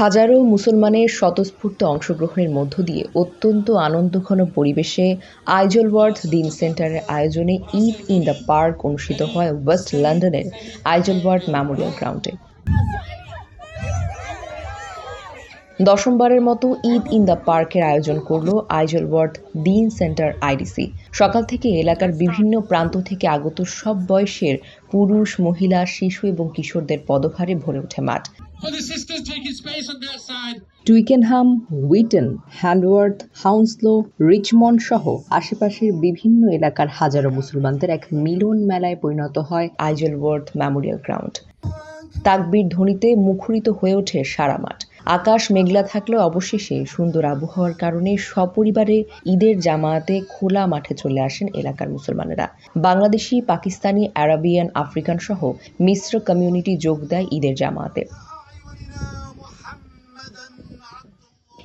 হাজারো মুসলমানের স্বতঃস্ফূর্ত অংশগ্রহণের মধ্য দিয়ে অত্যন্ত আনন্দঘন পরিবেশে আইজলওয়ার্থ দিন সেন্টারের আয়োজনে ঈদ ইন দ্য পার্ক অনুষ্ঠিত হয় ওয়েস্ট লন্ডনের আইজলওয়ার্থ মেমোরিয়াল গ্রাউন্ডে। দশমবারের মতো ঈদ ইন দ্য পার্কের আয়োজন করল আইজলওয়ার্থ দিন সেন্টার আইডিসি। সকাল থেকে এলাকার বিভিন্ন প্রান্ত থেকে আগত সব বয়সের পুরুষ, মহিলা, শিশু এবং কিশোরদের পদভারে ভরে ওঠে মাঠ। For the sisters taking space on their side. Twickenham, Whitton, Hanworth, Hounslow, Richmond সহ আশেপাশের বিভিন্ন এলাকার হাজারো মুসলমানদের এক মিলন মেলায় পরিণত হয় আইজলওয়ার্থ মেমোরিয়াল গ্রাউন্ড। তাকবীর ধ্বনিতে মুখরিত হয়ে ওঠে সারা মাঠ। আকাশ মেঘলা থাকলেও অবশেষে সুন্দর আবহাওয়ার কারণে সপরিবারে ঈদের জামায়াতে খোলা মাঠে চলে আসেন এলাকার মুসলমানেরা। বাংলাদেশি, পাকিস্তানি, আরাবিয়ান, আফ্রিকান সহ মিশ্র কমিউনিটি যোগ দেয় ঈদের জামায়াতে।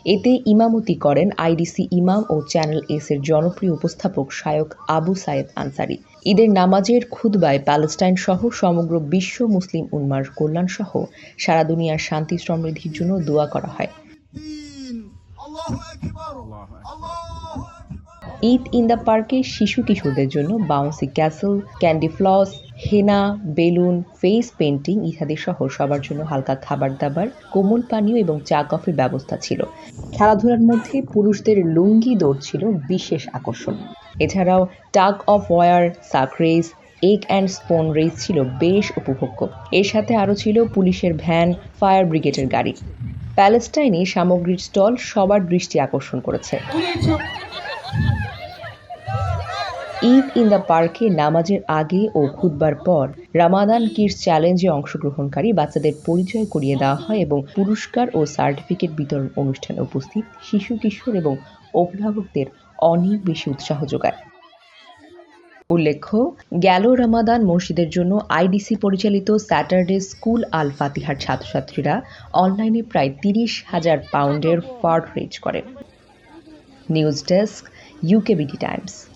এতে ইমামতি করেন আইডিসি ইমাম ও চ্যানেল এস এর জনপ্রিয় উপস্থাপক শায়ক আবু সায়েদ আনসারি। ঈদের নামাজের খুদ্বায় প্যালেস্টাইন সহ সমগ্র বিশ্ব মুসলিম উন্মার কল্যাণ সহ সারা দুনিয়ার শান্তি সমৃদ্ধির জন্য দোয়া করা হয়। ঈদ ইন দ্য পার্কে শিশু কিশোরদের জন্য bouncy castle candy floss henna balloon face painting ইত্যাদি সহ সবার জন্য হালকা খাবার দাবার, কোমল পানীয় এবং চা কফির ব্যবস্থা ছিল। খেলাধুলার মধ্যে পুরুষদের লুঙ্গি দৌড় ছিল বিশেষ আকর্ষণ। এছাড়াও tug of war sack race egg and spoon race ছিল বেশ উপভোগ্য। এর সাথে আরও ছিল পুলিশের ভ্যান ফায়ার ব্রিগেডের গাড়ি। প্যালেস্টাইনে সামগ্রীর স্টল সবার দৃষ্টি আকর্ষণ করেছে। ঈদ ইন দ্য পার্কে নামাজের আগে ও খুতবার পর রামাদান কিডস চ্যালেঞ্জে অংশগ্রহণকারী বাচ্চাদের পরিচয় করিয়ে দেওয়া হয় এবং পুরস্কার ও সার্টিফিকেট বিতরণ অনুষ্ঠানে উপস্থিত শিশু, কিশোর এবং অভিভাবকদের অনেক বেশি উৎসাহ যোগায়। উল্লেখ্য, গেল রামাদান মসজিদের জন্য আইডিসি পরিচালিত স্যাটারডে স্কুল আল ফাতিহার ছাত্রছাত্রীরা অনলাইনে প্রায় তিরিশ হাজার পাউন্ডের ফার্ড রেজ করেন নিউজ ডেস্ক UKBT Times.